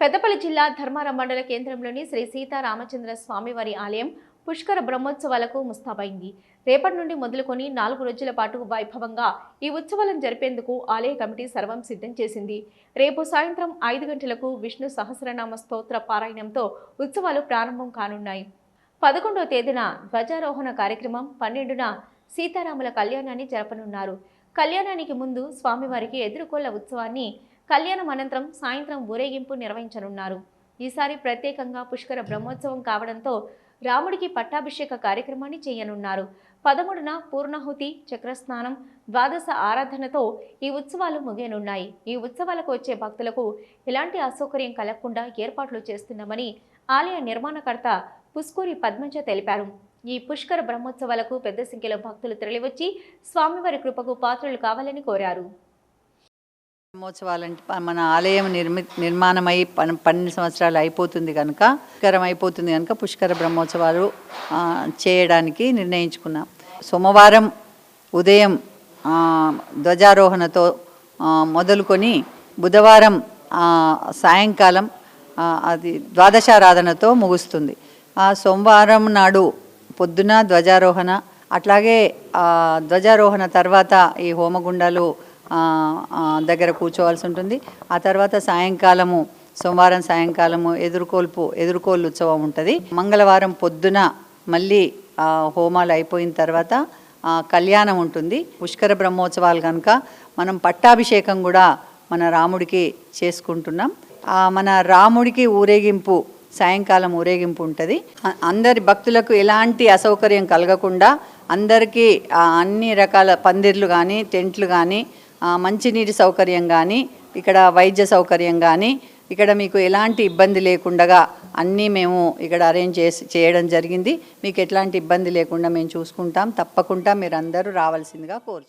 పెద్దపల్లి జిల్లా ధర్మారం మండల కేంద్రంలోని శ్రీ సీతారామచంద్ర స్వామివారి ఆలయం పుష్కర బ్రహ్మోత్సవాలకు ముస్తాబైంది. రేపటి నుండి మొదలుకొని నాలుగు రోజుల పాటు వైభవంగా ఈ ఉత్సవాలను జరిపేందుకు ఆలయ కమిటీ సర్వం సిద్ధం చేసింది. రేపు సాయంత్రం ఐదు గంటలకు విష్ణు సహస్రనామ స్తోత్ర పారాయణంతో ఉత్సవాలు ప్రారంభం కానున్నాయి. పదకొండవ తేదీన ధ్వజారోహణ కార్యక్రమం పన్నెండున సీతారాముల కళ్యాణాన్ని జరపనున్నారు. కళ్యాణానికి ముందు స్వామివారికి ఎదుర్కోళ్ళ ఉత్సవాన్ని కళ్యాణం అనంతరం సాయంత్రం ఊరేగింపు నిర్వహించనున్నారు. ఈసారి ప్రత్యేకంగా పుష్కర బ్రహ్మోత్సవం కావడంతో రాముడికి పట్టాభిషేక కార్యక్రమాన్ని చేయనున్నారు. పదమూడున పూర్ణాహుతి చక్రస్నానం ద్వాదశ ఆరాధనతో ఈ ఉత్సవాలు ముగియనున్నాయి. ఈ ఉత్సవాలకు వచ్చే భక్తులకు ఎలాంటి అసౌకర్యం కలగకుండా ఏర్పాట్లు చేస్తున్నామని ఆలయ నిర్మాణకర్త పుష్కూరి పద్మజ తెలిపారు. ఈ పుష్కర బ్రహ్మోత్సవాలకు పెద్ద సంఖ్యలో భక్తులు తరలివచ్చి స్వామివారి కృపకు పాత్రలు కావాలని కోరారు. బ్రహ్మోత్సవాలంటే మన ఆలయం నిర్మి నిర్మాణమై పన్ పన్నెండు సంవత్సరాలు అయిపోతుంది కనుక పుష్కరం అయిపోతుంది కనుక పుష్కర బ్రహ్మోత్సవాలు చేయడానికి నిర్ణయించుకున్నాం. సోమవారం ఉదయం ధ్వజారోహణతో మొదలుకొని బుధవారం సాయంకాలం అది ద్వాదశారాధనతో ముగుస్తుంది. ఆ సోమవారం నాడు పొద్దున ధ్వజారోహణ అట్లాగే ధ్వజారోహణ తర్వాత ఈ హోమగుండాలు దగ్గర కూర్చోవాల్సి ఉంటుంది. ఆ తర్వాత సాయంకాలము సోమవారం సాయంకాలము ఎదుర్కోల్పు ఎదుర్కోలు ఉత్సవం ఉంటుంది. మంగళవారం పొద్దున మళ్ళీ హోమాలు అయిపోయిన తర్వాత కళ్యాణం ఉంటుంది. పుష్కర బ్రహ్మోత్సవాలు కనుక మనం పట్టాభిషేకం కూడా మన రాముడికి చేసుకుంటున్నాం. మన రాముడికి ఊరేగింపు సాయంకాలం ఊరేగింపు ఉంటుంది. అందరి భక్తులకు ఎలాంటి అసౌకర్యం కలగకుండా అందరికీ అన్ని రకాల పందిర్లు కానీ టెంట్లు కానీ మంచినీటి సౌకర్యం కానీ ఇక్కడ వైద్య సౌకర్యం కానీ ఇక్కడ మీకు ఎలాంటి ఇబ్బంది లేకుండా అన్నీ మేము ఇక్కడ అరేంజ్ చేసి చేయడం జరిగింది. మీకు ఎట్లాంటి ఇబ్బంది లేకుండా మేము చూసుకుంటాం. తప్పకుండా మీరు అందరూ రావాల్సిందిగా కోరుచు